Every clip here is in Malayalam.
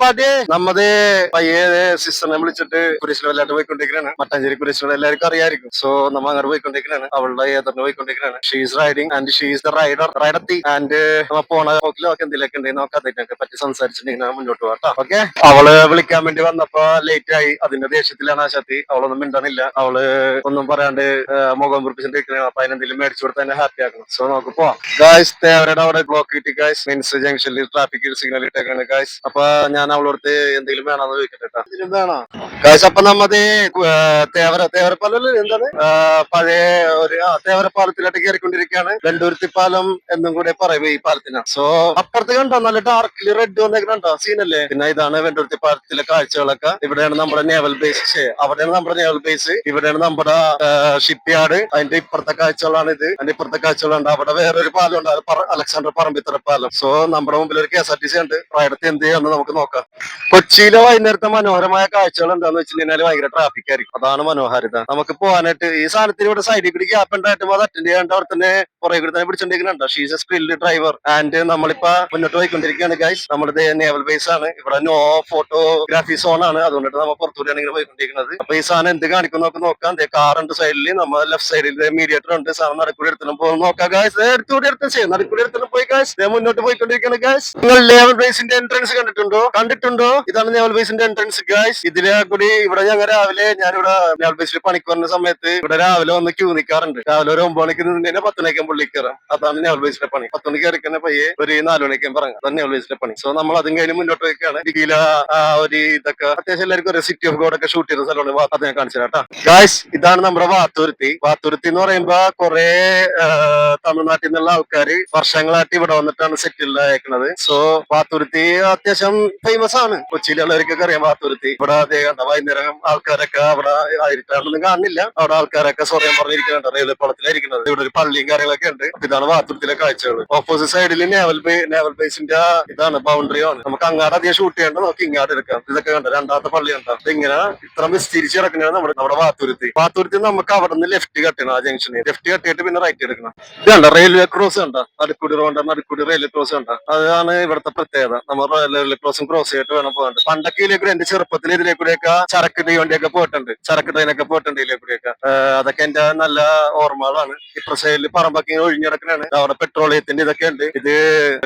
പാട്ടി നമ്മത് പയ്യെ സിസ്റ്ററിനെ വിളിച്ചിട്ട് കുരിശിൽ വല്ലാണ്ട് പോയിക്കൊണ്ടിരിക്കുകയാണ് മട്ടാഞ്ചേരി കുരിശിൽ എല്ലാവർക്കും അറിയായിരിക്കും. സോ നമ്മ അങ്ങനെ പോയിക്കൊണ്ടിരിക്കുകയാണ് അവളുടെ ഏതറിന് പോയിക്കൊണ്ടിരിക്കുകയാണ് she's riding and she's the rider റൈഡത്തി and നമ്മ പോണ ഒക്കെ എന്തെങ്കിലുമൊക്കെ ഉണ്ടെങ്കിൽ നമുക്ക് പറ്റി സംസാരിച്ചിട്ടുണ്ടെങ്കിൽ മുന്നോട്ട് പോകാം ഓക്കെ അവൾ വിളിക്കാൻ വേണ്ടി വന്നപ്പോ ലേറ്റ് ആയി. അതിന്റെ ദേഷ്യത്തിലാണ് ആ ശക്തി അവളൊന്നും മിണ്ടാനില്ല അവൾ ഒന്നും പറയാണ്ട് മുഖം കുറിപ്പിച്ചിട്ടിരിക്കണ അപ്പൊ അതിനെന്തെങ്കിലും മേടിച്ചു കൊടുത്ത് തന്നെ ഹാപ്പി ആക്കണം. സോ നോക്ക് പോവാം. ഗായ്സ് അവരുടെ അവിടെ ബ്ലോക്ക് കിട്ടി ഗായ്സ് മീൻസ് ജംഗ്ഷനിൽ ട്രാഫിക് സിഗ്നൽ ഇട്ടേക്കാണ് ഗായ്സ് അപ്പൊ ഞാൻ അവളോടത്ത് എന്തെങ്കിലും വേണമെന്ന് ചോദിക്കട്ടെ വേണോ? അപ്പൊ നമ്മത് തേവര തേവരപ്പാലം എന്താണ്? പഴയ ഒരു തേവരപ്പാലത്തിലോട്ട് കയറിക്കൊണ്ടിരിക്കുകയാണ്. വെണ്ടൂരുത്തി പാലം എന്നും കൂടെ പറയും ഈ പാലത്തിന്. സോ അപ്പുറത്ത് കണ്ടോ? നല്ല ഡാർക്കിൽ റെഡ് വന്നേക്കണോ സീനല്ലേ പിന്നെ ഇതാണ് വെണ്ടൂരുത്തി പാലത്തിലെ കാഴ്ചകളൊക്കെ. ഇവിടെയാണ് നമ്മുടെ നേവൽ ബേസ് അവിടെയാണ് നമ്മുടെ നേവൽ ബേസ് ഇവിടെയാണ് നമ്മുടെ ഷിപ്പ് യാർഡ് അതിന്റെ ഇപ്പുറത്തെ കാഴ്ചകളാണ് ഇത് അതിന്റെ ഇപ്പുറത്തെ കാഴ്ചകളുണ്ട്. അവിടെ വേറൊരു പാലം ഉണ്ട് അലക്സാണ്ടർ പറമ്പിത്തറ പാലം. സോ നമ്മുടെ മുമ്പിൽ ഒരു K S R T C ഉണ്ട്. പ്രായത്തിൽ എന്ത് ചെയ്യാന്ന് നമുക്ക് നോക്കാം കൊച്ചിയിലെ വൈകുന്നേരത്തെ മനോഹരമായ കാഴ്ചകൾ എന്താന്ന് വെച്ചിട്ടുണ്ടെങ്കിൽ ഭയങ്കര ട്രാഫിക് ആയിരിക്കും. അതാണ് മനോഹാരിത. നമുക്ക് പോകാനായിട്ട് ഈ സാധനത്തിന് ഇവിടെ സൈഡിൽ കൂടി ഗ്യാപ്പ് ഉണ്ടായിട്ടും അത് അറ്റൻഡ് ചെയ്യാണ്ട് അവിടെ തന്നെ പുറകെ കൂടി തന്നെ പിടിച്ചിട്ടുണ്ടെങ്കിലുണ്ട് she's a skilled driver and നമ്മളിപ്പോ മുന്നോട്ട് പോയിക്കൊണ്ടിരിക്കുകയാണ് ഗൈസ് നമ്മുടെ നേവൽ ബേസ് ആണ്. ഇവിടെ നോ ഫോട്ടോഗ്രാഫി സോൺ ആണ്. അതുകൊണ്ടിട്ട് നമ്മൾ പുറത്തുകൂടിയാണ് ഇങ്ങനെ പോയിക്കൊണ്ടിരിക്കുന്നത്. അപ്പൊ ഈ സാധനം എന്ത് കാണിക്കും നമുക്ക് നോക്കാം. കാർ ഉണ്ട് സൈഡിൽ നമ്മൾ ലെഫ്റ്റ് സൈഡിൽ മീഡിയേറ്റർ ഉണ്ട്. സാധനം നടക്കൂടി എടുത്തിനും പോകുന്നു നോക്കാം ഗൈസ് എടുത്തുകൂടി എടുത്തും. നടക്കൂടി എടുത്തിനും പോയി ഗായ്സ് മുന്നോട്ട് പോയിക്കൊണ്ടിരിക്കുകയാണ് ഗായ്സ് നിങ്ങൾ ലേവൽ ബേസിന്റെ എൻട്രൻസ് കണ്ടിട്ടുണ്ടോ? കണ്ടിട്ടുണ്ടോ? ഇതാണ് നേവൽ ബേസിന്റെ എൻട്രൻസ് ഗായ്സ് ഇതിലെ കൂടി ഇവിടെ ഞങ്ങൾ രാവിലെ ഞാനിവിടെ നേവൽ ബേസിൽ പണിക്ക് വരുന്ന സമയത്ത് ഇവിടെ രാവിലെ വന്ന് ക്യൂ നിൽക്കാറുണ്ട് രാവിലെ ഒരു ഒമ്പത് മണിക്ക് നിന്നതിനെ പത്ത് മണിക്കും പുള്ളി കയറാം. അതാണ് നേവൽ ബേസിന്റെ പണി. പത്ത് മണിക്ക് ഇറക്കുന്ന പയ്യെ ഒരു നാല് മണിക്കും പറഞ്ഞു അതാണ് നേവൽ ബേസിന്റെ പണി. സോ നമ്മൾ അതും കഴിഞ്ഞ് മുന്നോട്ട് ഡിഗ്രിയിലെ ആ ഒരു ഇതൊക്കെ അത്യാവശ്യം എല്ലാവർക്കും ഒരു സിറ്റി ഓഫ് ഗോഡ് ഒക്കെ ഷൂട്ട് ചെയ്യുന്ന സ്ഥലമാണ്. അത് ഞാൻ കാണിച്ചു കേട്ടോ ഗായ്സ് ഇതാണ് നമ്മുടെ വാത്തുരുത്തി. വാത്തുരുത്തി എന്ന് പറയുമ്പോ കൊറേ തമിഴ്നാട്ടിൽ നിന്നുള്ള ആൾക്കാർ വർഷങ്ങളായിട്ട് ഇവിടെ വന്നിട്ടാണ് സെറ്റിൽ ആയേക്കുന്നത് സോ പാത്തുരുത്തി അത്യാവശ്യം ഫേമസ് ആണ്. കൊച്ചിയിലുള്ളവർക്കൊക്കെ അറിയാം പാത്തുരുത്തി. ഇവിടെ അദ്ദേഹം വൈകുന്നേരം ആൾക്കാരൊക്കെ അവിടെ ആയിരിക്കാറൊന്നും കാണുന്നില്ല അവിടെ ആൾക്കാരൊക്കെ സ്വയം പറഞ്ഞിരിക്കുന്നുണ്ട് റെയിൽവേ പാളത്തിലായിരിക്കുന്നത് ഇവിടെ ഒരു പള്ളിയും കാര്യങ്ങളൊക്കെ ഉണ്ട്. ഇതാണ് പാത്തുരുത്തിലെ കാഴ്ചകൾ ഓപ്പോസിറ്റ് സൈഡിൽ നേവൽ നേവൽ ബേസിന്റെ ഇതാണ് ബൗണ്ടറി ആണ്. നമുക്ക് അങ്ങാട് അധികം ഷൂട്ട് ചെയ്യേണ്ട നോക്കി ഇങ്ങാട് എടുക്കാം. ഇതൊക്കെ കണ്ട രണ്ടാമത്തെ പള്ളി കണ്ട ഇങ്ങനെ ഇത്ര വിസ്തരിച്ച് കിടക്കുന്നതാണ് നമ്മുടെ നമ്മുടെ പാത്തുരുത്തി. പാത്തുരുത്തി നമുക്ക് അവിടെ നിന്ന് ലെഫ്റ്റ് കട്ടണം ആ ജംഗ്ഷനിൽ ലെഫ്റ്റ് കട്ടിയിട്ട് പിന്നെ റൈറ്റ് എടുക്കണം. ഇത് കണ്ട റെയിൽവേ ക്രോസ് കണ്ട അടുക്കുടി റോഡ് നടുക്കുടി റെയിൽവേ ക്രോസ് കണ്ട. അതാണ് ഇവിടുത്തെ പ്രത്യേകത. നമ്മൾ റെയിൽവേ ക്രോസും ക്രോസ് ചെയ്തിട്ട് വേണം പോകാൻ പണ്ടൊക്കെ ഇതിലേക്കൂടെ എന്റെ ചെറുപ്പത്തിൽ ഇതിലേക്കൂടെയൊക്കെ ചരക്ക് തീവണ്ടിയൊക്കെ പോയിട്ടുണ്ട്. ചരക്ക് ട്രെയിനൊക്കെ പോയിട്ടുണ്ട് ഇതിലേക്കൂടെയൊക്കെ. അതൊക്കെ എന്റെ നല്ല ഓർമ്മകളാണ്. ഇപ്പുറ സൈഡിൽ പറമ്പൊക്കെ ഒഴിഞ്ഞു അവിടെ പെട്രോളിയത്തിന്റെ ഇതൊക്കെ ഉണ്ട്. ഇത്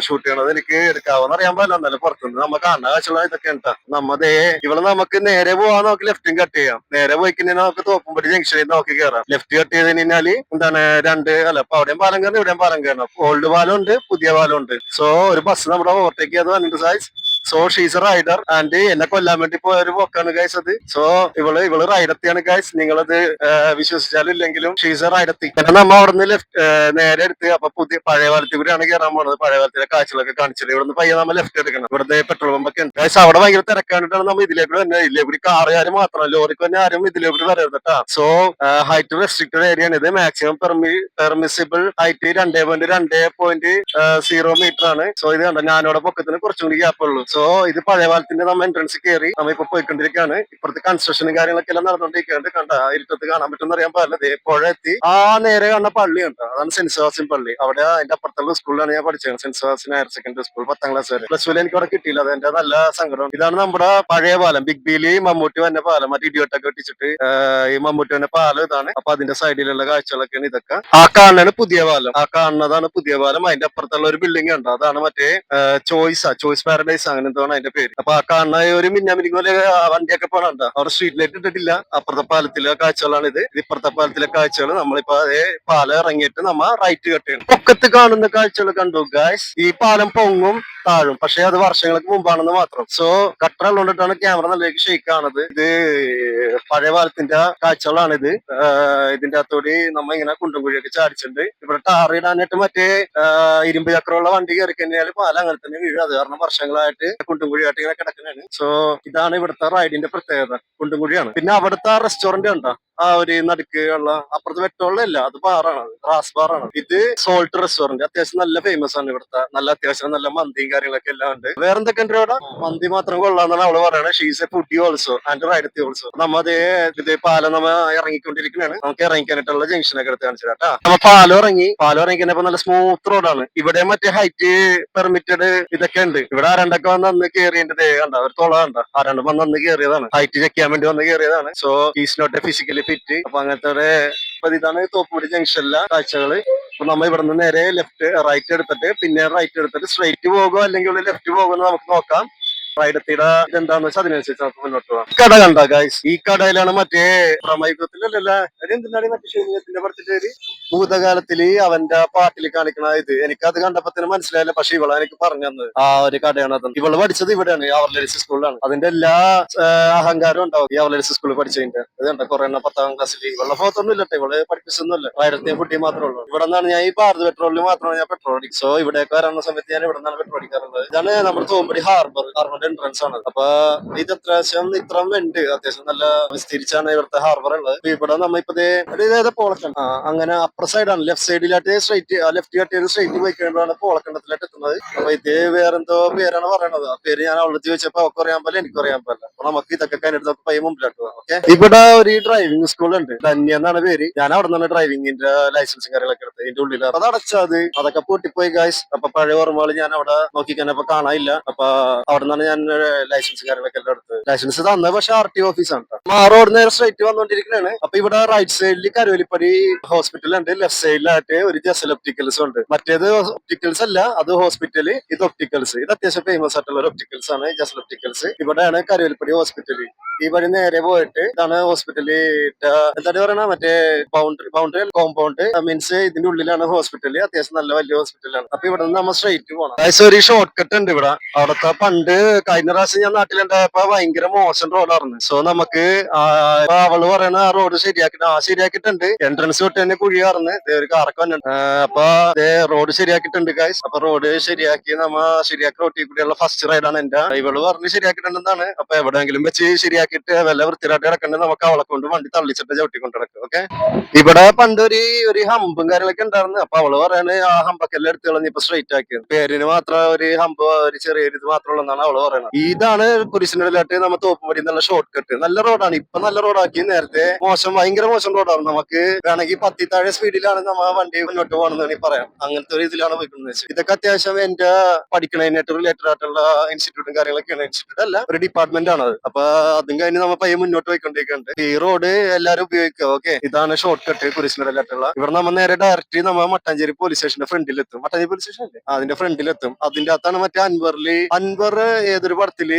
ഷൂട്ട് ചെയ്യണത് എനിക്ക് എടുക്കാവുന്ന അറിയാൻ പാടില്ല. എന്നാലും പുറത്തുനിന്ന് നമ്മൾ കാണാൻ കാശുള്ള ഇതൊക്കെ ഉണ്ട് നമ്മതേ ഇവിടെ നമുക്ക് നേരെ പോവാൻ നമുക്ക് ലെഫ്റ്റും കട്ട് ചെയ്യാം. നേരെ പോയി കഴിഞ്ഞാൽ നമുക്ക് തോപ്പുംപടി ജംഗ്ഷനിൽ നോക്കി കയറാം ലെഫ്റ്റ് കട്ട് ചെയ്ത് കഴിഞ്ഞാൽ എന്താണ് രണ്ട് അല്ല അപ്പൊ അവിടെയും പാലം കയറണം ഇവിടെയും പാലം കയറണം. ഓൾഡ് പാലം ഉണ്ട്. പുതിയ പാലം ഉണ്ട് സോ ഒരു ബസ് നമ്മുടെ ഓവർടേക്ക് ചെയ്ത് പറഞ്ഞിട്ട് says so she's rider and എന്നെ കൊല്ലാൻ വേണ്ടി പോയ ഒരു പോക്കാണ് ഗൈസ് അത്. സോ ഇവൾ ഇവൾ റൈഡത്തിയാണ് ഗൈസ് നിങ്ങളത് വിശ്വസിച്ചാലും ഇല്ലെങ്കിലും ഷീസ് റൈഡത്തി പിന്നെ നമ്മ അവിടുന്ന് ലെഫ്റ്റ് നേരെ എടുത്ത് അപ്പൊ പുതിയ പഴയ കാലത്തിൽ കൂടിയാണ് കയറാൻ പോണത്. പഴയ കാലത്തിലെ കാഴ്ചകളൊക്കെ കാണിച്ചത് ഇവിടുന്ന് പയ്യെ നമ്മൾ ലെഫ്റ്റ് എടുക്കണം. ഇവിടുത്തെ പെട്രോൾ പമ്പൊക്കെ ഉണ്ട്. ഗൈസ് അവിടെ ഭയങ്കര തിരക്കാണ്ടിട്ടാണ് നമ്മൾ ഇതിലേക്ക് തന്നെ ഇതിലേക്ക് കാറുകാർ മാത്രം ലോറിക്ക് തന്നെ ആരും ഇതിലേക്ക് വരരുത് കേട്ടാ സോ ഹൈറ്റ് റെസ്ട്രിക്റ്റഡ് ഏരിയ ആണ് ഇത്. മാക്സിമം പെർമി പെർമിസിബിൾ ഹൈറ്റ് രണ്ടേ പോയിന്റ് രണ്ടേ പോയിന്റ് സീറോ മീറ്റർ ആണ്. സോ ഇത് കണ്ട ഞാനോടെ പൊക്കത്തിന് കുറച്ചും കൂടി ഗ്യാപ്പ് ഉള്ളൂ. സോ ഇത് പഴയ കാലത്തിന്റെ നമ്മൾ എൻട്രൻസ് കയറി നമ്മ ഇപ്പൊ പോയിക്കൊണ്ടിരിക്കുകയാണ് ഇപ്പുറത്തെ കൺസ്ട്രക്ഷനും കാര്യങ്ങളൊക്കെ എല്ലാം നടന്നുകൊണ്ടിരിക്കുന്നുണ്ട് കണ്ട ഇരുട്ടത്ത് കാണാൻ പറ്റുന്ന അറിയാൻ പാടില്ല. പുഴ എത്തി. ആ നേരെ കാണുന്ന പള്ളി ഉണ്ട് അതാണ് സെന്റ് സെബാസ്റ്റ്യൻ പള്ളി. അവിടെ അതിന്റെ അപ്പുറത്തുള്ള സ്കൂളിലാണ് ഞാൻ പഠിച്ചത്. Saint Sebastian higher secondary school പത്താം ക്ലാസ് വരെ. പ്ലസ് ടുവിൽ എനിക്ക് അവിടെ കിട്ടിയില്ല. അത് എന്റെ നല്ല സങ്കടം ഇതാണ് നമ്മുടെ പഴയ പാലം. ബിഗ് ബിയിൽ മമ്മൂട്ടി വന്ന പാലം. മറ്റേ ഇടിയോട്ടൊക്കെ വെട്ടിച്ചിട്ട് ഈ മമ്മൂട്ടി വന്ന പാലം ഇതാണ്. അപ്പൊ അതിന്റെ സൈഡിലുള്ള കാഴ്ചകളൊക്കെയാണ് ഇതൊക്കെ. ആ കാണുന്നതാണ് പുതിയ പാലം. ആ കാണുന്നതാണ് പുതിയ പാലം. അതിന്റെ അപ്പുറത്തുള്ള ഒരു ബിൽഡിംഗ് ഉണ്ട് അതാണ് മറ്റേ ചോയ്സ് ചോയ്സ് പാരഡൈസ് അങ്ങനെ എന്താണ് അതിന്റെ പേര്. അപ്പൊ ആ കാണുന്ന ഒരു മിന്നാമിനിക്ക് പോലെ വണ്ടിയൊക്കെ പോണണ്ട? അവിടെ സ്ട്രീറ്റ് ലൈറ്റ് ഇട്ടിട്ടില്ല. അപ്പുറത്തെ പാലത്തിലെ കാഴ്ചകളാണ് ഇത് ഇപ്പുറത്തെ പാലത്തിലെ കാഴ്ചകൾ നമ്മളിപ്പോ അതേ പാലം ഇറങ്ങിയിട്ട് നമ്മ റൈറ്റ് കട്ട് ചെയ്യണം. പൊക്കത്ത് കാണുന്ന കാഴ്ചകൾ കണ്ടു ഗായ്സ് ഈ പാലം പൊങ്ങും താഴും. പക്ഷെ അത് വർഷങ്ങൾക്ക് മുമ്പാണെന്ന് മാത്രം. സോ കട്ടർ ഉള്ളതുകൊണ്ടിട്ടാണ് ക്യാമറ നല്ലേക്ക് ഷെയ്ക്ക് ആണത്. ഇത് പഴയ പാലത്തിന്റെ കാഴ്ചകളാണ് ഇത് ഇതിന്റെ അകത്തോടി നമ്മ ഇങ്ങനെ കുണ്ടും കുഴിയൊക്കെ ചാടിച്ചിട്ടുണ്ട്. ഇവിടെ ടാറിടാനായിട്ട് മറ്റേ ഇരുമ്പ് ചക്രമുള്ള വണ്ടി കയറി കഴിഞ്ഞാൽ പാലം അങ്ങനെ തന്നെ വീഴും. അത് കാരണം വർഷങ്ങളായിട്ട് കുണ്ടും കുഴിയായിട്ട് ഇങ്ങനെ കിടക്കുന്നതാണ്. സോ ഇതാണ് ഇവിടുത്തെ റൈഡിന്റെ പ്രത്യേകത. കുണ്ടും കുഴിയാണ് പിന്നെ അവിടുത്തെ റെസ്റ്റോറന്റ് ഉണ്ടോ? ആ ഒരു നടുക്ക് ഉള്ള അപ്പുറത്ത് വെട്ടമുള്ളതല്ല അത് ബാറാണ് റാസ് ബാറാണ്. ഇത് സോൾട്ട് റെസ്റ്റോറന്റ് അത്യാവശ്യം നല്ല ഫേമസ് ആണ് ഇവിടുത്തെ. നല്ല അത്യാവശ്യം നല്ല മന്തിയും കാര്യങ്ങളൊക്കെ എല്ലാം ഉണ്ട്. വേറെ എന്തൊക്കെ ഉണ്ട് ഇവിടെ? മന്തി മാത്രം കൊള്ളാന്നാണ് അവൾ പറയണത്. ഷീസ് ഫുഡി ഓൾസോ ആൻഡ് റൈഡത്തി ഓൾസോ നമ്മ അതേ ഇത് പാലം നമ്മ ഇറങ്ങിക്കൊണ്ടിരിക്കുന്നതാണ് നമുക്ക് ഇറങ്ങിക്കാനായിട്ടുള്ള ജംഗ്ഷനൊക്കെ എടുത്ത് കാണിച്ചു നമ്മ പാലം ഇറങ്ങി പാലം ഇറങ്ങിക്കുന്നപ്പോ നല്ല സ്മൂത്ത് റോഡാണ് ഇവിടെ മറ്റേ ഹൈറ്റ് പെർമിറ്റഡ് ഇതൊക്കെ ഉണ്ട്. ഇവിടെ ആരണ്ടൊക്കെ വന്ന് അന്ന് കയറിയത് കണ്ട? ഒരു തുള കണ്ട? ആരണ്ട് വന്ന് അന്ന് കയറിയതാണ് ഹൈറ്റ് ചെക്ക് ചെയ്യാൻ വേണ്ടി വന്ന് കയറിയതാണ് so is not a physically fit അപ്പൊ അങ്ങനത്തെ അപ്പൊ ഇതാണ് തോപ്പുമുടി ജംഗ്ഷനിലെ കാഴ്ചകൾ. അപ്പൊ നമ്മൾ ഇവിടെ നിന്ന് നേരെ ലെഫ്റ്റ് റൈറ്റ് എടുത്തിട്ട് പിന്നെ റൈറ്റ് എടുത്തിട്ട് സ്ട്രൈറ്റ് പോകുമോ അല്ലെങ്കിൽ ലെഫ്റ്റ് പോകുമെന്ന് നമുക്ക് നോക്കാം. റൈഡത്തിയുടെ ഇതെന്താന്ന് വെച്ചാൽ അതിനനുസരിച്ച് നമുക്ക് മുന്നോട്ട് പോകാം. കട കണ്ട ഗൈസ് ഈ കടയിലാണ് മറ്റേ പടത്തിന്റെ ഭൂതകാലത്തിൽ അവന്റെ പാട്ടിൽ കാണിക്കണ ഇത്. എനിക്കത് കണ്ടപ്പോ തന്നെ മനസ്സിലായില്ല പക്ഷെ ഇവളെ എനിക്ക് പറഞ്ഞു തന്നത്. ആ ഒരു കടയാണ് അത്. ഇവൾ പഠിച്ചത് ഇവിടെയാണ് ഈ അവർലരിസ് സ്കൂളിലാണ്. അതിന്റെ എല്ലാ അഹങ്കാരവും ഉണ്ടാവും ഈ അവർലരിസ് സ്കൂളിൽ പഠിച്ചതിന്റെ. അത് കണ്ട കുറെ എണ്ണ പത്താം ക്ലാസ്സിൽ ഇവളുടെ ഫോട്ടോ ഒന്നും ഇല്ലട്ടെ ഇവൾ പഠിപ്പിച്ചൊന്നുമില്ല ആയിരത്തി കുട്ടി മാത്രമേ ഉള്ളൂ. ഇവിടെ നിന്നാണ് ഞാൻ ഈ ഭാരത് പെട്രോളിൽ മാത്രമാണ് ഞാൻ പെട്രോൾ അടിക്കും സോ ഇവിടേക്ക് വരാനുള്ള സമയത്ത് ഞാൻ ഇവിടെ നിന്നാണ് പെട്രോൾ അടിക്കാറുള്ളത്. ഇതാണ് നമ്മുടെ തോമ്പടി ഹാർബർ ഹാർബറിന്റെ എൻട്രൻസ് ആണ് അപ്പൊ ഇത് അത്യാവശ്യം ഇത്രയും ഉണ്ട് അത്യാവശ്യം നല്ല വിസ്തരിച്ചാണ് ഇവിടുത്തെ ഹാർബർ ഉള്ളത്. അപ്പൊ ഇവിടെ നമ്മ ഇപ്പൊ ഇതേത് പോളക്കണ്ട? ആ അങ്ങനെ അപ്പർ സൈഡാണ് ലെഫ്റ്റ് സൈഡിലായിട്ട് സ്ട്രൈറ്റ് ലെഫ്റ്റ് കട്ട് ചെയ്ത് സ്ട്രൈറ്റ് പോയി കഴിയുമ്പോഴാണ് പോളക്കണ്ടത്തിലായിട്ട് എത്തുന്നത്. അപ്പൊ ഇത് വേറെന്തോ പേരാണ് പറയണത്. ആ പേര് ഞാൻ അവളെ ചോദിച്ചപ്പോ അവർക്ക് അറിയാൻ പോലെ എനിക്ക് അറിയാൻ പോലെ അപ്പൊ നമുക്ക് ഇതൊക്കെ കഴിഞ്ഞിട്ട് നമുക്ക് പയ്യ മുമ്പിലോട്ട് ഓക്കെ ഇവിടെ ഒരു ഡ്രൈവിംഗ് സ്കൂൾ ഉണ്ട്. ധന്യ എന്നാണ് പേര്. ഞാൻ അവിടെ നിന്നാണ് ഡ്രൈവിംഗിന്റെ ലൈസൻസും കാര്യങ്ങളൊക്കെ എടുത്തത്. ഇതിന്റെ ഉള്ളിൽ അത് അടച്ചത് അതൊക്കെ പൂട്ടിപ്പോയി ഗായ്സ് അപ്പൊ പഴയ ഓർമ്മകൾ ഞാൻ അവിടെ നോക്കിക്കാനപ്പോ കാണാനില്ല. അപ്പൊ അവിടെ നിന്നാണ് ഞാൻ ലൈസൻസ് എല്ലാം എടുത്തത്. ലൈസൻസ് തന്ന പക്ഷെ ആർ ടി ഓഫീസാണ് റോഡ് നേരെ സ്ട്രൈറ്റ് വന്നോണ്ടിരിക്കണാണ്. അപ്പൊ ഇവിടെ റൈറ്റ് സൈഡിൽ കരുവലിപ്പടി ഹോസ്പിറ്റൽ ഉണ്ട് ലെഫ്റ്റ് സൈഡിലായിട്ട് ഒരു ജസൽ ഒപ്റ്റിക്കൽസ് ഉണ്ട്. മറ്റേത് ഒപ്റ്റിക്കൽസ് അല്ല അത് ഹോസ്പിറ്റൽ ഇത് ഒപ്റ്റിക്കൽസ് ഇത് അത്യാവശ്യം ഫേമസ് ആയിട്ടുള്ള ഒപ്റ്റിക്കൽസ് ആണ് ജസൽ ഒപ്റ്റിക്കൽസ് ഇവിടെയാണ് കരുവലിപ്പടി ഹോസ്പിറ്റൽ വഴി നേരെ പോയിട്ട് ഇതാണ് ഹോസ്പിറ്റലിൽ എന്താ പറയണ? മറ്റേ ബൗണ്ടറി ബൗണ്ടറി കോമ്പൗണ്ട് മീൻസ് ഇതിന്റെ ഉള്ളിലാണ് ഹോസ്പിറ്റൽ അത്യാവശ്യം നല്ല വലിയ ഹോസ്പിറ്റലാണ് അപ്പൊ ഇവിടെ നിന്ന് നമ്മൾ സ്ട്രൈറ്റ് പോകണം അതായത് ഒരു ഷോർട്ട് കട്ട് ഉണ്ട് ഇവിടെ. അവിടുത്തെ പണ്ട് കഴിഞ്ഞ പ്രാവശ്യം ഞാൻ നാട്ടിലുണ്ടായപ്പോ ഭയങ്കര മോശം റോഡായിരുന്നു സോ നമുക്ക് അവൾ പറയണ ആ റോഡ് ശരിയാക്കി ആ ശരിയാക്കിയിട്ടുണ്ട്. എൻട്രൻസ് തൊട്ട് തന്നെ കുഴി കറന്ന് ദേ ഒരു കാറൊക്കെ വന്നിട്ടുണ്ട്. അപ്പൊ റോഡ് ശരിയാക്കിയിട്ടുണ്ട് ഗൈസ് അപ്പൊ റോഡ് ശരിയാക്കി നമ്മ ശരിയാക്കി റോട്ടിൽ കൂടിയുള്ള ഫസ്റ്റ് റൈഡാണ് എന്റെ ഇവൾ പറഞ്ഞ് ശരിയാക്കിയിട്ടുണ്ടെന്നാണ്. അപ്പൊ എവിടെയെങ്കിലും വെച്ച് ശരിയാക്കിയിട്ട് വല്ല വൃത്തിയായിട്ട് കിടക്കണ്ടേ നമുക്ക് അവളെ കൊണ്ട് വണ്ടി തള്ളിച്ചിട്ട് ചവിട്ടിക്കൊണ്ട് കിടക്കും ഓക്കെ ഇവിടെ പണ്ട് ഒരു ഒരു ഹമ്പും കാര്യങ്ങളൊക്കെ ഉണ്ടായിരുന്നു. അപ്പൊ അവൾ പറയാണ് ആ ഹമ്പക്കെല്ലാം എടുത്ത് കളഞ്ഞ് ഇപ്പൊ സ്ട്രൈറ്റ് ആക്കി. പേരിന് മാത്രം ഒരു ഹമ്പ് ഒരു ചെറിയ ഇത് മാത്രമുള്ള എന്നാണ് അവൾ പറയുന്നത് ഇതാണ് കുരിശിനിടയിലായിട്ട് നമ്മൾ തോപ്പുപടി നല്ല ഷോർട്ട് കട്ട് നല്ല റോഡാണ് ഇപ്പൊ നല്ല റോഡാക്കി നേരത്തെ മോശം ഭയങ്കര മോശം റോഡാണ് നമുക്ക് വേണമെങ്കിൽ പത്തി താഴെ സ്പീഡിലാണ് നമ്മ വണ്ടി മുന്നോട്ട് പോകണമെന്ന് വേണമെങ്കിൽ പറയാം. അങ്ങനത്തെ ഒരു ഇതിലാണ് പോയിക്കുന്നത് ഇതൊക്കെ അത്യാവശ്യം എന്റെ പഠിക്കണതിനായിട്ട് റിലേറ്റഡ് ആയിട്ടുള്ള ഇൻസ്റ്റിറ്റ്യൂട്ടും കാര്യങ്ങളൊക്കെയാണ് ഇൻസ്റ്റിറ്റ്യൂട്ട് അല്ല ഒരു ഡിപ്പാർട്ട്മെന്റ് ആണ് അത് അപ്പൊ അതും കഴിഞ്ഞ് നമ്മൾ പയ്യെ മുന്നോട്ട് പോയിക്കൊണ്ടിരിക്കുന്നുണ്ട്. ഈ റോഡ് എല്ലാരും ഉപയോഗിക്കുക ഓക്കെ ഇതാണ് ഷോർട്ട് കട്ട് കുരിശിനിടയിലായിട്ടുള്ള. ഇവിടെ നമ്മൾ നേരെ ഡയറക്റ്റ് നമ്മൾ മട്ടാഞ്ചേരി പോലീസ് സ്റ്റേഷന്റെ ഫ്രണ്ടിൽ എത്തും മട്ടാഞ്ചേരി പോലീസ് സ്റ്റേഷൻ അല്ലേ അതിന്റെ ഫ്രണ്ടിൽ എത്തും അതിന്റെ അകത്താണ് മറ്റേ അൻവറിൽ അൻവർ ഏതൊരു പടത്തിൽ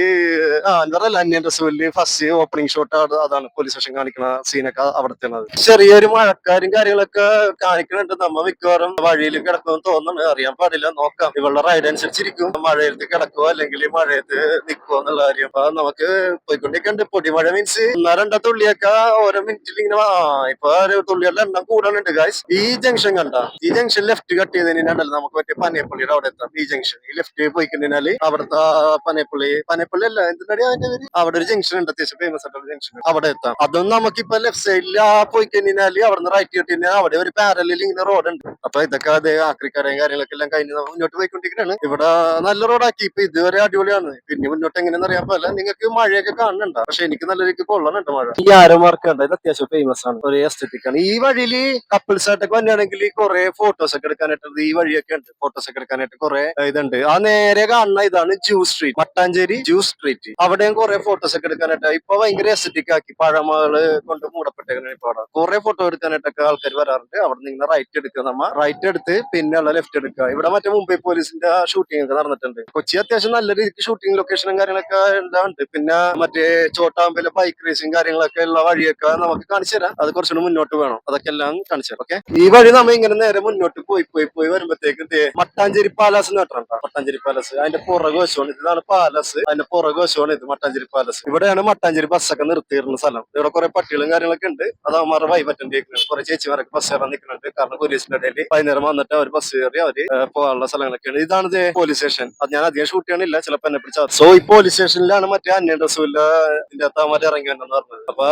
അൻവർ അല്ല അന്യൻ റസൂലിൽ ഫസ്റ്റ് ഓപ്പണിംഗ് ഷോട്ട് അതാണ് പോലീസ് സ്റ്റേഷൻ കാണിക്കുന്ന സീനൊക്കെ അവിടത്തെയാണ് ചെറിയൊരു മഴക്കാരും കാര്യങ്ങളൊക്കെ കാണിക്കുന്നുണ്ട് നമ്മ മിക്കവാറും വഴിയിൽ കിടക്കുമെന്ന് തോന്നുന്നു അറിയാൻ പാടില്ല. നോക്കാം. ഇവളുടെ റൈഡ് അനുസരിച്ചിരിക്കും. മഴയത്ത് കിടക്കുവോ അല്ലെങ്കിൽ മഴയത്ത് നിൽക്കുവോ എന്നുള്ള കാര്യം. നമുക്ക് പോയിക്കൊണ്ടിരിക്കണ്ട് പൊടിമഴ മീൻസ് ഒന്നാ രണ്ടാ തുള്ളിയൊക്കെ ഓരോ മിനിറ്റിൽ ഇങ്ങനെ ആ ഇപ്പൊ തുള്ളികളുടെ എണ്ണം കൂടാനുണ്ട് ഗായ്സ് ഈ ജംഗ്ഷൻ കണ്ട ഈ ജംഗ്ഷൻ ലെഫ്റ്റ് കട്ട് ചെയ്തതിനാണ്ടല്ലോ നമുക്ക് മറ്റേ പനയപ്പള്ളിയുടെ അവിടെ എത്താം. ഈ ജംഗ്ഷൻ ഈ ലെഫ്റ്റ് പോയി കഴിഞ്ഞാൽ അവിടുത്തെ പനയപ്പള്ളി പനയപ്പള്ളി അല്ല എന്തിനാടി അതിന്റെ പേര്? അവിടെ ഒരു ജംഗ്ഷൻ ഉണ്ട് അത്യാവശ്യം ഫേമസ് ആയിട്ടുള്ള ജംഗ്ഷൻ അവിടെ എത്താം. അതും നമുക്കിപ്പോ ലെഫ്റ്റ് സൈഡിൽ ആ പോയി കഴിഞ്ഞാൽ അവിടെ നിന്ന് റൈറ്റ് കിട്ടി കഴിഞ്ഞാൽ അവിടെ ഒരു പാരലിൽ ഇങ്ങനെ റോഡ് ഉണ്ട്. അപ്പൊ ഇതൊക്കെ അതേ ആക്രിക്കാരെയും കാര്യങ്ങളൊക്കെ എല്ലാം കഴിഞ്ഞ് മുന്നോട്ട് പോയിക്കൊണ്ടിരിക്കുകയാണ് ഇവിടെ നല്ല റോഡാക്കി ഇപ്പൊ ഇതുവരെ അടിപൊളിയാണ്. പിന്നെ മുന്നോട്ട് എങ്ങനെയെന്ന് അറിയാൻ പോലെ നിങ്ങൾക്ക് മഴയൊക്കെ കാണുന്നുണ്ട്? പക്ഷെ എനിക്ക് നല്ല രീതിക്ക് കൊള്ളണുണ്ട് മഴ. ഈ ആരോ മാർക്കുണ്ട് ഇത് അത്യാവശ്യം ഫേമസ് ആണ്. ഒരു എസ്തറ്റിക് ആണ്. ഈ വഴിയിൽ കപ്പിൾസ് ആയിട്ടൊക്കെ വന്നിയാണെങ്കിൽ കുറെ ഫോട്ടോസ് ഒക്കെ എടുക്കാനായിട്ട് ഈ വഴിയൊക്കെ ഉണ്ട്. ഫോട്ടോസ് ഒക്കെ എടുക്കാനായിട്ട് കുറെ ഇതുണ്ട്. ആ നേരെ കാണുന്ന ഇതാണ് Jews street Mattancherry Jews street അവിടെയും കുറെ ഫോട്ടോസ് ഒക്കെ എടുക്കാനായിട്ട്. ഇപ്പൊ ഭയങ്കര എസ്തെറ്റിക് ആക്കി പഴമകൾ കൊണ്ട് മൂടപ്പെട്ടേക്കാണ് ഇപ്പൊ അവിടെ. കുറെ ഫോട്ടോ എടുക്കാനായിട്ടൊക്കെ ആൾക്കാർ വരാറുണ്ട്. അവിടെ നിന്ന് റൈറ്റ് എടുക്കുക നമ്മ. റൈറ്റ് എടുത്ത് പിന്നെ ഉള്ള ലെഫ്റ്റ് എടുക്കുക. ഇവിടെ മറ്റേ മുംബൈ പോലീസിന്റെ ഷൂട്ടിംഗ് ഒക്കെ നടന്നിട്ടുണ്ട്. കൊച്ചി അത്യാവശ്യം നല്ല രീതിക്ക് ഷൂട്ടിംഗ് ലൊക്കേഷനും കാര്യങ്ങളൊക്കെ ഉണ്ട്. പിന്നെ മറ്റേ ചോട്ടാമ്പല ബൈക്ക് റേസിംഗ് കാര്യങ്ങളൊക്കെ ഉള്ള വഴിയൊക്കെ നമുക്ക് കാണിച്ചു തരാം. അത് കുറച്ചുകൂടി മുന്നോട്ട് വേണം. അതൊക്കെ എല്ലാം കാണിച്ചു തരാം. ഓക്കെ ഈ വഴി നമ്മ ഇങ്ങനെ നേരെ മുന്നോട്ട് പോയി പോയി പോയി വരുമ്പോഴത്തേക്കും മട്ടാഞ്ചേരി പാലസ് നേട്ടണ്ട മട്ടാഞ്ചേരി പാലസ് അതിന്റെ പുറകു വശമാണ്. ഇതാണ് പാലസ് അതിന്റെ പുറകു വശമാണ് ഇത് മട്ടാഞ്ചേരി പാലസ് ഇവിടെയാണ് മട്ടാഞ്ചേരി ബസ്സൊക്കെ നിർത്തിയിരുന്ന സ്ഥലം. ഇവിടെ കുറെ പട്ടികളും കാര്യങ്ങളൊക്കെ ഉണ്ട്. അത് അവന്മാരുടെ വൈബറ്റൻ കേൾക്കുന്നത് കുറെ ചേച്ചിമാരൊക്കെ ബസ് കയറാൻ നിൽക്കുന്നുണ്ട്. കാരണം പോലീസിന്റെ ഇടയിൽ വൈകുന്നേരം വന്നിട്ട് അവർ ബസ് കയറി അവർ പോകാനുള്ള സ്ഥലങ്ങളൊക്കെയാണ്. ഇതാണ് പോലീസ് സ്റ്റേഷൻ അത് ഞാൻ അധികം ഷൂട്ട് ചെയ്യണില്ല. ചിലപ്പോ എന്നെ പിടിച്ചാൽ സോ ഈ പോലീസ് സ്റ്റേഷനിലാണ് മറ്റേ റസൂലിന്റെ ഇതിന്റെ അകത്ത് ഇറങ്ങി വരണം പറഞ്ഞത്. അപ്പൊ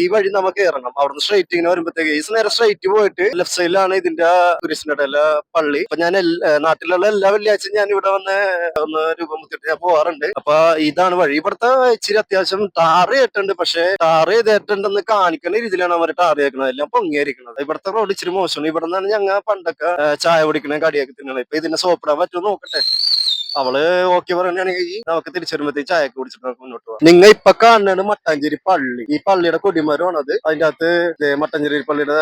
ഈ വഴി നമുക്ക് ഇറങ്ങണം അവിടുന്ന് സ്ട്രൈറ്റ് ഇങ്ങനെ വരുമ്പോഴത്തേക്ക് ഈ നേരെ സ്ട്രൈറ്റ് പോയിട്ട് ലെഫ്റ്റ് സൈഡിലാണ് ഇതിന്റെ കുരിശിനടയിലെ പള്ളി. അപ്പൊ ഞാൻ നാട്ടിലുള്ള എല്ലാ വെള്ളിയാഴ്ചയും ഞാൻ ഇവിടെ വന്ന് ഒന്ന് രൂപമുത്തിട്ട് ഞാൻ പോവാറുണ്ട്. അപ്പൊ ഇതാണ് വഴി. ഇവിടുത്തെ ഇച്ചിരി അത്യാവശ്യം ടാറ് ചെയ്തിട്ടുണ്ട് പക്ഷെ ടാറ് ചെയ്തിട്ടുണ്ടെന്ന് കാണിക്കുന്ന രീതിയിലാണ് അവർ ടാറ് ഏക്കുന്നത് എല്ലാം പൊങ്ങിയിരിക്കുന്നത്. ഇവിടുത്തെ റോഡ് ഇച്ചിരി മോശമാണ്. ഇവിടെ നിന്നാണ് ഞങ്ങൾ പണ്ടൊക്കെ ചായ കുടിക്കണേ കടിയൊക്കെ തിന്നണേ. ഇപ്പൊ ഇതിനെ സോപ്പിടാൻ പറ്റുമോ നോക്കട്ടെ. അവൾ ഓക്കെ പറയുകയാണെങ്കിൽ നമുക്ക് തിരിച്ചു വരുമ്പോഴത്തേക്ക് ചായ കുടിച്ചിട്ട് നമുക്ക് മുന്നോട്ട് പോകാം നിങ്ങൾ ഇപ്പൊ കാണുന്നത് മട്ടാഞ്ചേരി പള്ളി. ഈ പള്ളിയുടെ കൊടിമരമാണത്. അത് അതിന്റെ അകത്ത് മട്ടാഞ്ചേരി പള്ളിയുടെ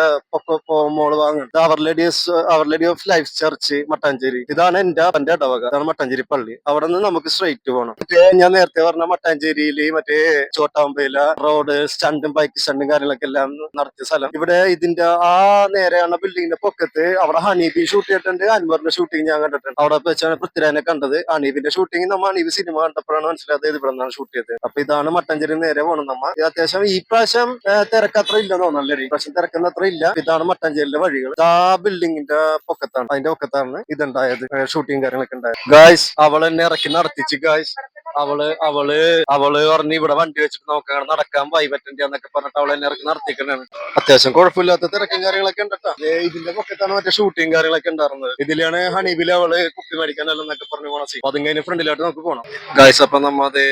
മോൾ വാങ്ങുന്നത്. അവർ ladies our lady of life church Mattancherry. ഇതാണ് എന്റെ അവന്റെ ഇടവക. ഇതാണ് മട്ടാഞ്ചേരി പള്ളി. അവിടെ നിന്ന് നമുക്ക് സ്ട്രൈറ്റ് പോകണം മറ്റേ ഞാൻ നേരത്തെ പറഞ്ഞ മട്ടാഞ്ചേരിയിൽ മറ്റേ ചോട്ടാമ്പയില റോഡ് സ്റ്റണ്ടും ബൈക്ക് സ്റ്റണ്ടും കാര്യങ്ങളൊക്കെ എല്ലാം നടത്തിയ സ്ഥലം. ഇവിടെ ഇതിന്റെ ആ നേരെയാണ് ബിൽഡിങ്ങിന്റെ പൊക്കത്ത് അവിടെ ഹണീബി ഷൂട്ട് ചെയ്തിട്ടുണ്ട്. അൻവറിന്റെ ഷൂട്ടിംഗ് ഞാൻ കണ്ടിട്ടുണ്ട്. അവിടെ വെച്ചാണ് പൃഥ്വിരാജിനെ കണ്ടത്. അണീബിന്റെ ഷൂട്ടിംഗ് നമ്മ അണീബ് സിനിമ കണ്ടപ്പോഴാണ് മനസ്സിലായത് ഇത് ഇവിടെ നിന്നാണ് ഷൂട്ട് ചെയ്തത്. അപ്പൊ ഇതാണ് മട്ടഞ്ചേരി നേരെ പോകണം നമ്മ. ഇത് അത്യാവശ്യം ഈ പ്രാവശ്യം തിരക്കത്ര ഇല്ലെന്ന് തോന്നല്ലേ ഈ പ്രാവശ്യം തിരക്കുന്ന അത്ര ഇല്ല. ഇതാണ് മട്ടഞ്ചേരിയിലെ വഴികൾ. ആ ബിൽഡിങ്ങിന്റെ പൊക്കത്താണ് അതിന്റെ പൊക്കത്താണ് ഇതുണ്ടായത് ഷൂട്ടിംഗ് കാര്യങ്ങളൊക്കെ ഉണ്ടായത്. ഗായ്സ് അവൾ എന്നെ ഇറക്കി നടത്തിച്ച് ഗായ്സ് അവൾ അവൾ അവൾ പറഞ്ഞ് ഇവിടെ വണ്ടി വെച്ചിട്ട് നമുക്ക് അങ്ങനെ നടക്കാൻ വൈ പറ്റണ്ട എന്നൊക്കെ പറഞ്ഞിട്ട് അവളെ എന്നെ ഇറക്കി നടത്തിക്കണാണ് അത്യാവശ്യം കുഴപ്പമില്ലാത്ത തിരക്കും കാര്യങ്ങളൊക്കെ ഉണ്ടട്ടാ ഇതിന്റെ പൊക്കത്താണ് മറ്റേ ഷൂട്ടിംഗ് കാര്യങ്ങളൊക്കെ ഉണ്ടായിരുന്നത്. ഇതിലാണ് ഹണീബിൽ അവൾ കുപ്പി മേടിക്കാനല്ലെന്നൊക്കെ പറഞ്ഞു പോണ സീൻ അതും കഴിഞ്ഞ് ഫ്രണ്ടിലായിട്ട് നമുക്ക് പോണം. ഗായ്സ് അപ്പൊ നമ്മ അത്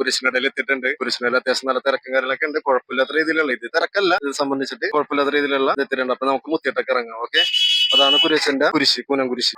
കുരിശിനിടയിൽ എത്തിയിട്ടുണ്ട്. കുരിശിനിടയിൽ അത്യാവശ്യം നല്ല തിരക്കും കാര്യങ്ങളൊക്കെ ഉണ്ട്. കുഴപ്പമില്ലാത്ത രീതിയിലുള്ള ഇത് തിരക്കല്ല. ഇത് സംബന്ധിച്ചിട്ട് കുഴപ്പമില്ലാത്ത രീതിയിലുള്ള എത്തിയിട്ടുണ്ട്. അപ്പൊ നമുക്ക് മുത്തിയിട്ടൊക്കെ ഇറങ്ങാം. ഓക്കെ? അതാണ് കുരിശിന്റെ കുരിശി കൂനം കുരിശ്.